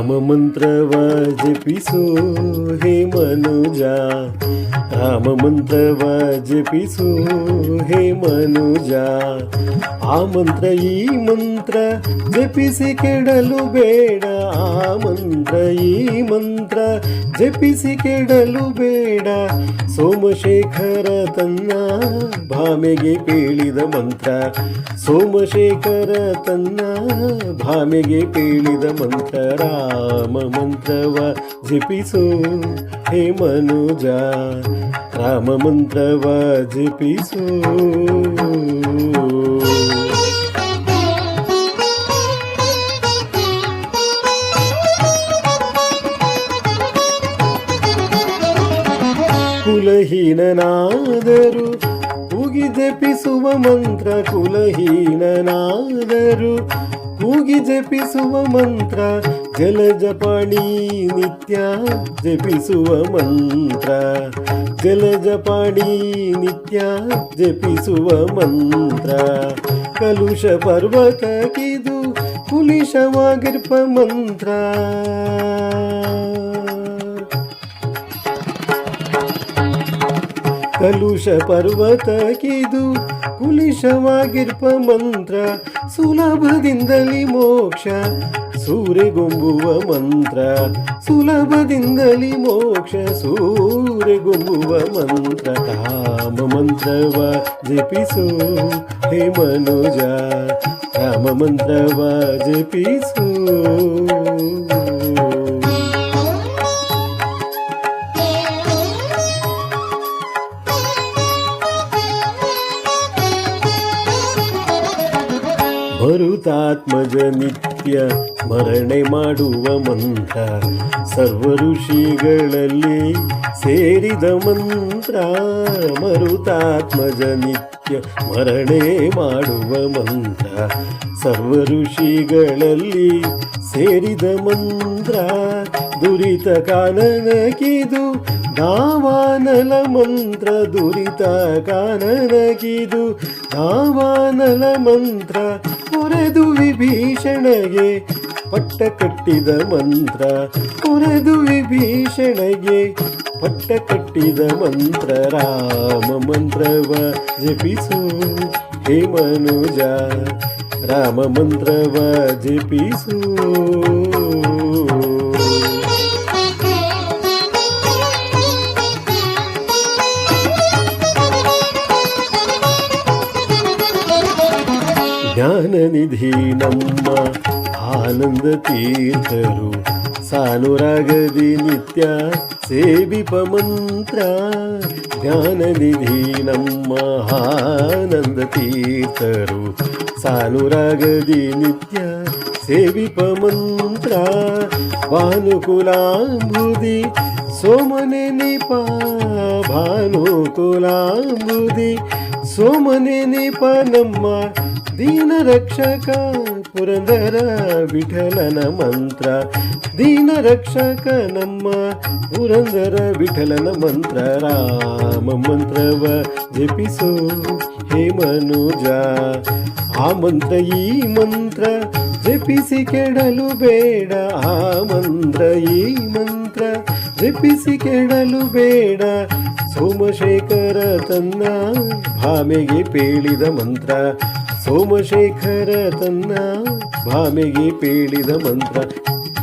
ಮಂತ್ರವ ಜಪಿಸು ಹೇ ಮನುಜ ರಾಮ ಮಂತ್ರವ ಜಪಿಸು ಹೇ ಮನುಜ ಆ ಮಂತ್ರ ಈ ಮಂತ್ರ ಜಪಿಸಿ ಕೆಡಲು ಬೇಡ ಆ ಮಂತ್ರ ಈ ಮಂತ್ರ ಜಪಿಸಿ ಕೆಡಲು ಬೇಡ ಸೋಮಶೇಖರ ತನ್ನ ಭಾಮೆಗೆ ಕೇಳಿದ ಮಂತ್ರ। ಸೋಮಶೇಖರ ತನ್ನ ಭಾಮೆಗೆ ಕೇಳಿದ ಮಂತ್ರ। ರಾಮ ಮಂತ್ರವ ಜಪಿಸು ಹೇ ಮನುಜ ರಾಮ ಮಂತ್ರವ ಜಪಿಸು ಕುಲಹೀನನಾದರು ಕೂಗಿ ಜಪಿಸುವ ಮಂತ್ರ ಕುಲಹೀನನಾದರು ಕೂಗಿ ಜಪಿಸುವ ಮಂತ್ರ ಜಲಜಪಾಣಿ ನಿತ್ಯ ಜಪಿಸುವ ಮಂತ್ರ. ಜಲಜಪಾಣಿ ನಿತ್ಯ ಜಪಿಸುವ ಮಂತ್ರ. ಕಲುಷ ಪರ್ವತ ಕಿದು ಕುಲಿಶವಾಗಿರ್ಪ ಮಂತ್ರ. ಕಲುಷ ಪರ್ವತಕ್ಕಿದು ಕುಲಿಶವಾಗಿರ್ಪ ಮಂತ್ರ, ಸುಲಭದಿಂದಲಿ ಮೋಕ್ಷ. ಸೂರೆಗೊಂಬುವ ಮಂತ್ರ, ಸುಲಭದಿಂದಲಿ ಮೋಕ್ಷ. ಸೂರೆಗೊಂಬುವ ಮಂತ್ರ, ಕಾಮ ಮಂತ್ರವ ಜಪಿಸು. ಹೇ ಮನುಜ, ಕಾಮ ಮಂತ್ರವ ಜಪಿಸು. ಮರುತಾತ್ಮಜ ನಿತ್ಯ ಮರಣೆ ಮಾಡುವ ಮಂತ್ರ. ಸರ್ವ ಋಷಿಗಳಲ್ಲಿ ಸೇರಿದ ಮಂತ್ರ. ಮರುತಾತ್ಮಜ ನಿತ್ಯ ಮರಣೆ ಮಾಡುವ ಮಂತ್ರ. ಸರ್ವ ಋಷಿಗಳಲ್ಲಿ ಸೇರಿದ ಮಂತ್ರ. ದುರಿತ ಕಾನನಗಿದು ದಾವಾನಲ ಮಂತ್ರ. ದುರಿತ ಕಾನನಗಿದು ದಾವಾನಲ ಮಂತ್ರ. ಕೊರೆದು ವಿಭೀಷಣಗೆ ಪಟ್ಟ ಕಟ್ಟಿದ ಮಂತ್ರ. ಕೊರೆದು ವಿಭೀಷಣಗೆ ಪಟ್ಟ ಕಟ್ಟಿದ ಮಂತ್ರ. ರಾಮ ಮಂತ್ರವ ಜಪಿಸು ಹೇ ಮನುಜ. ರಾಮ ಮಂತ್ರವ ಜಪಿಸು. ಜ್ಞಾನನಿಧಿ ನಮ್ಮ ಆನಂದ ತೀರ್ಥರು ಸಾನುರಾಗದಿ ನಿತ್ಯ ಸೇವಿಪ ಮಂತ್ರ ಜ್ಞಾನನಿಧಿ ನಮ್ಮ ಆನಂದ ತೀರ್ಥರು ಸಾನುರಾಗದಿ ನಿತ್ಯ ಸೇವಿಪ ಮಂತ್ರ ಭಾನುಕುಲಾಂಬುದಿ ಸೋಮನೆ ನಿಪ ಭಾನುಕುಲಾಂಬುದಿ ಸೋಮನೆ ನಿಪ ನಮ್ಮ ದೀನ ರಕ್ಷಕ ಪುರಂದರ ವಿಠಲನ ಮಂತ್ರ. ದೀನ ರಕ್ಷಕ ನಮ್ಮ ಪುರಂದರ ವಿಠಲನ ಮಂತ್ರ. ರಾಮ ಮಂತ್ರವ ಜಪಿಸೋ ಹೇ ಮನುಜ. ಆ ಮಂತ್ರ ಈ ಮಂತ್ರ ಜಪಿಸಿ ಕೆಡಲು ಬೇಡ. ಆ ಮಂತ್ರ ಈ ಮಂತ್ರ ಜಪಿಸಿ ಕೆಡಲು ಬೇಡ. ಸೋಮಶೇಖರ ತನ್ನ ಭಾಮೆಗೆ ಪೇಳಿದ ಮಂತ್ರ. ಸೋಮಶೇಖರ ತನ್ನ ಭಾಮೆಗೆ ಪೇಳಿದ ಮಂತ್ರ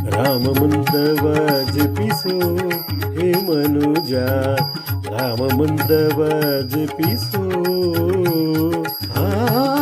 ರಾಮ ಮಂತ್ರವ ಜಪಿಸೋ ಹೇ ಮನುಜ ರಾಮ ಮಂತ್ರವ ಜಪಿಸೋ. ಆ